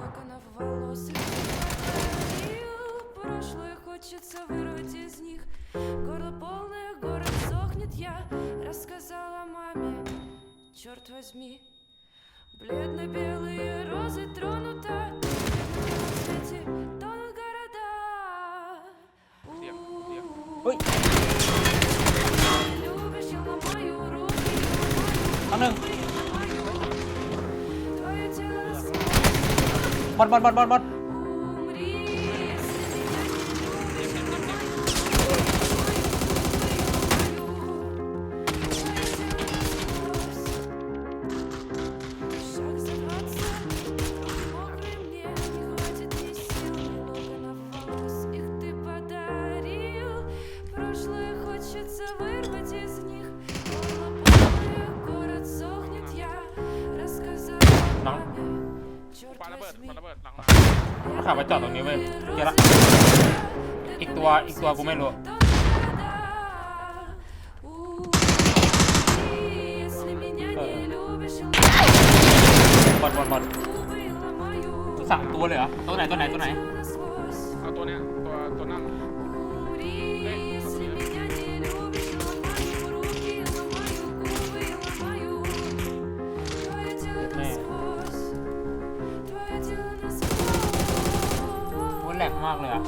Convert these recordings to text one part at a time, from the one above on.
Локонов волос прошлое хочется вырвать из них. Горло полное, город сохнет Я рассказала маме. Черт возьми Бледно-белые розы тронута. В тонут города Ой! Любишь, я ломаю руки, ломаю руки. บอลบอลบอลบอลบอลน้อง ปาระเบิดปาระเบิดหลังมาขับมาจอดตรงนี้เว้ยเจอละอีกตัวอีกตัวกูไม่รู้บอลบอลบอลสามตัวเลยเหรอตัวไหนตัวไหนตัวไหนเอาตัวเนี้ยตัวตัวนั่ง แหลกมากเลยอะ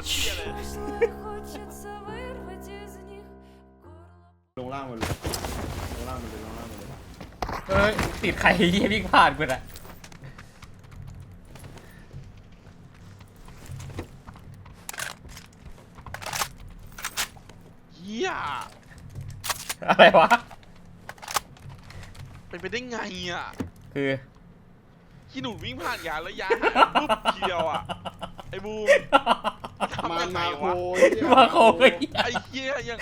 ตรเชี่ยเลย что хочется вырвать из них горло. ลงล่างหมดเลยลงล่างหมดเลยลงล่างหมดเลย เอ้ยติดใครเยี่ยวิ่งผ่านกูน่ะ เหี้ย อะไรวะ เป็นไปได้ไงอ่ะ คือ ที่หนูวิ่งผ่านยานแล้วยานหายปุ๊บทีเดียวอ่ะไอ้บูมทำ มาโคมาโคไอ้เหี้ยยัง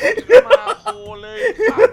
มาโคเลยสัต